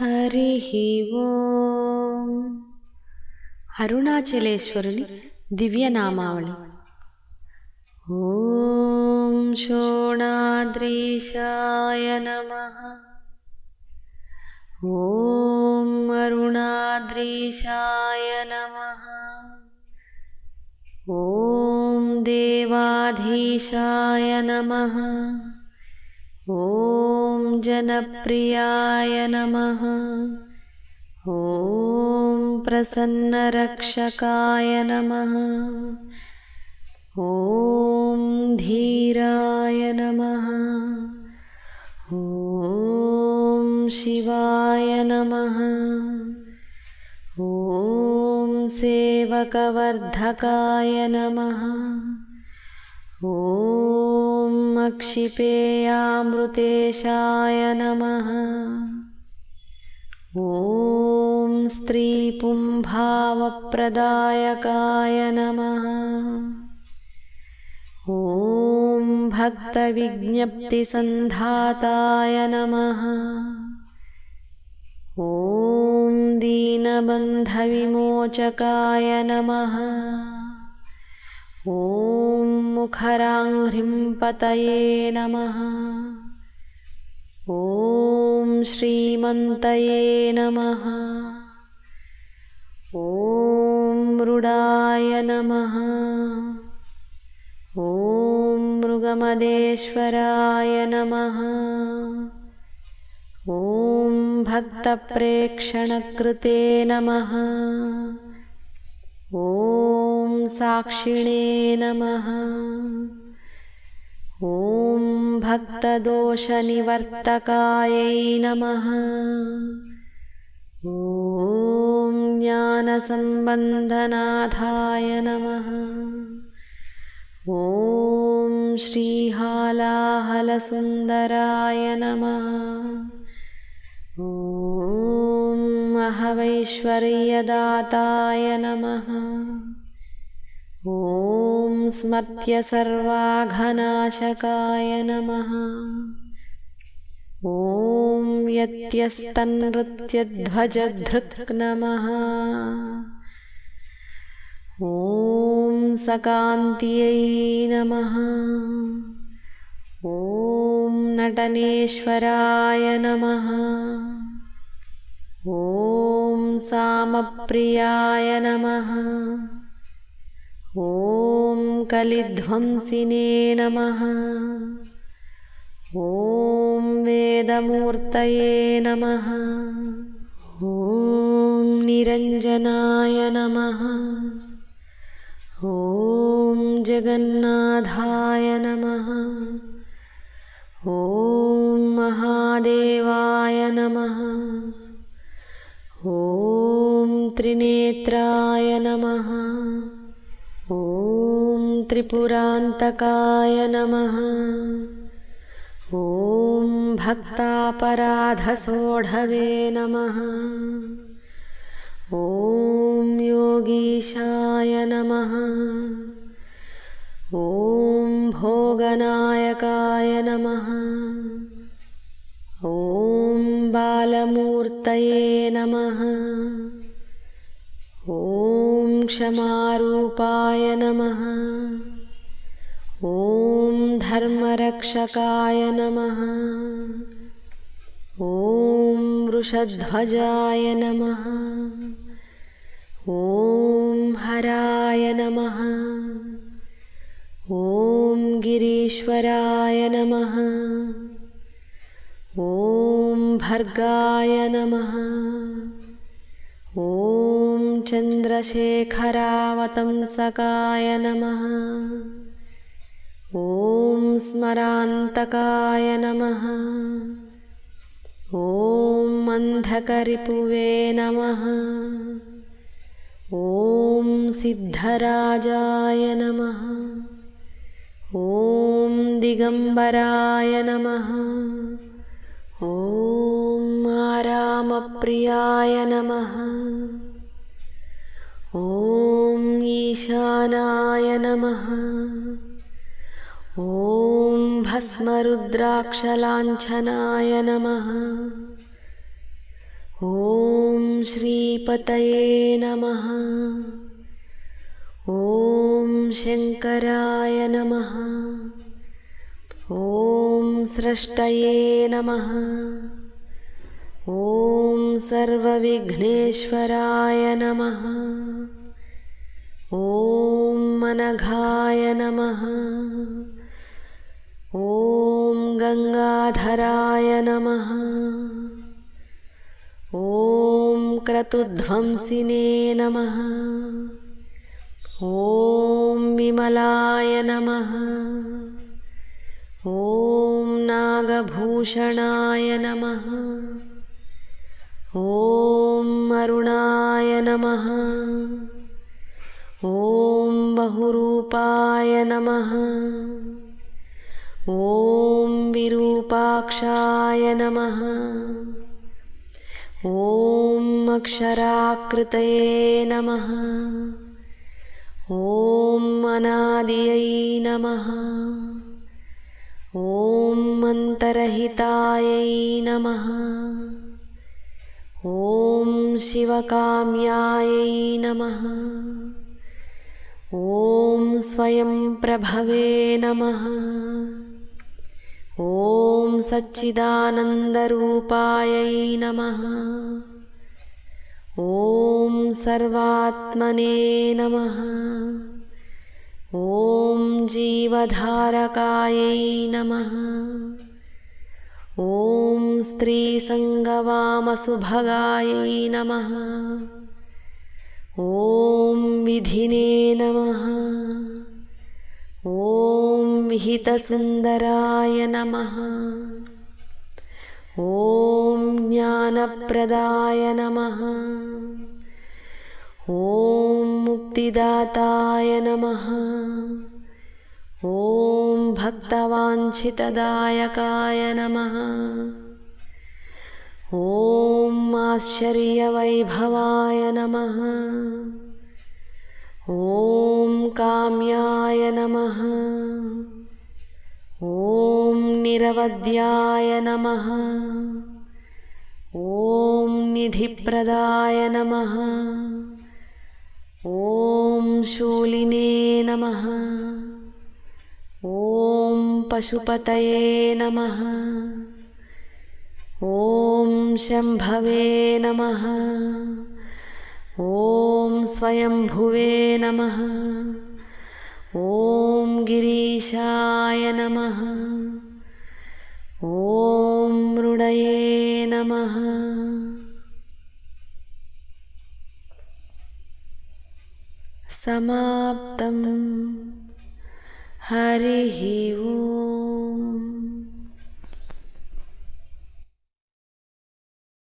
హరి ఓం అరుణాచలేశ్వరుని దివ్యనామావళి ఓం షోణాద్రీశాయ నమ ఓం అరుణాద్రీశాయ నమ ఓం దేవాధీశాయ నమ ॐ जनप्रियाय नमः। ॐ प्रसन्नरक्षकाय नमः। ॐ धीराय नमः। ॐ शिवाय नमः। ॐ सेवकवर्धकाय नमः ॐ अक्षिपेयामृतेशाय नमः। ॐ स्त्रीपुंभावप्रदायकाय नमः। ॐ भक्तविज्ञप्तिसन्धाताय नमः। ॐ दीनबन्धविमोचकाय नमः ॐ मुखराङ्घ्रिम्पतये नमः। ॐ श्रीमन्तये नमः। ॐ मृडाय नमः। ॐ मृगमदेश्वराय नमः। ॐ भक्तप्रेक्षणकृते नमः। ॐ साक्षिणे नमः। ॐ भक्तदोषनिवर्तकायै नमः। ॐ ज्ञानसम्बन्धनाथाय नमः। ॐ श्रीहालाहलसुन्दराय नमः। ॐ महवैश्वर्यदाताय नमः ॐ स्मर्त्यसर्वाघनाशकाय नमः। ॐ यत्यस्तनृत्यध्वजधृक् नमः ॐ सकान्त्यै नमः। ॐ नटनेश्वराय नमः। ॐ सामप्रियाय नमः ॐ कलिध्वंसिने नमः। ॐ वेदमूर्तये नमः। ॐ निरञ्जनाय नमः। ॐ जगन्नाथाय नमः। ॐ महादेवाय नमः। ॐ त्रिनेत्राय नमः। त्रिपुरान्तकाय नमः। ॐ भक्तापराधसोढवे नमः। ॐ योगीशाय नमः। ॐ भोगनायकाय नमः। ॐ बालमूर्तये नमः। ॐ क्षमारूपाय नमः। ॐ धर्मरक्षकाय नमः। ॐ वृषध्वजाय नमः। ॐ हराय नमः। ॐ गिरीश्वराय नमः। ॐ भर्गाय नमः। ॐ चन्द्रशेखरावतंसकाय नमः ॐ स्मरान्तकाय नमः ॐ अन्धकरिपुवे नमः ॐ सिद्धराजाय नमः ॐ दिगम्बराय नमः ॐ आरामप्रियाय नमः ॐ ईशानाय नमः। ॐ भस्मरुद्राक्षलाञ्छनाय नमः। ॐ श्रीपतये नमः। ॐ शङ्कराय नमः। ॐ स्रष्टये नमः। ॐ सर्वविघ्नेश्वराय नमः ॐ मनघाय नमः। ॐ गङ्गाधराय नमः। ॐ क्रतुध्वंसिने नमः। ॐ विमलाय नमः। ॐ नागभूषणाय नमः। ॐ अरुणाय नमः ॐ बहुरूपाय नमः। ॐ विरूपाक्षाय नमः। ॐ अक्षराकृतये नमः। ॐ अनादियै नमः। ॐ मन्तरहितायै नमः। ॐ शिवकाम्यायै नमः ॐ स्वयं प्रभवे नमः। ॐ सच्चिदानन्दरूपायै नमः। ॐ सर्वात्मने नमः। ॐ जीवधारकायै नमः। ॐ स्त्रीसङ्गवामसुभगायै नमः ॐ विधिने नमः। ॐ विहितसुन्दराय नमः। ॐ ज्ञानप्रदाय नमः। ॐ मुक्तिदाताय नमः। ॐ भक्तवाञ्छितदायकाय नमः आश्चर्यवैभवाय नमः। ॐ काम्याय नमः। ॐ निरवद्याय नमः। ॐ निधिप्रदाय नमः। ॐ शूलिने नमः। ॐ पशुपतये नमः ॐ शम्भवे नमः। ॐ स्वयंभुवे नमः। ॐ गिरीशाय नमः। ॐ मृडये नमः। समाप्तं। हरिः ॐ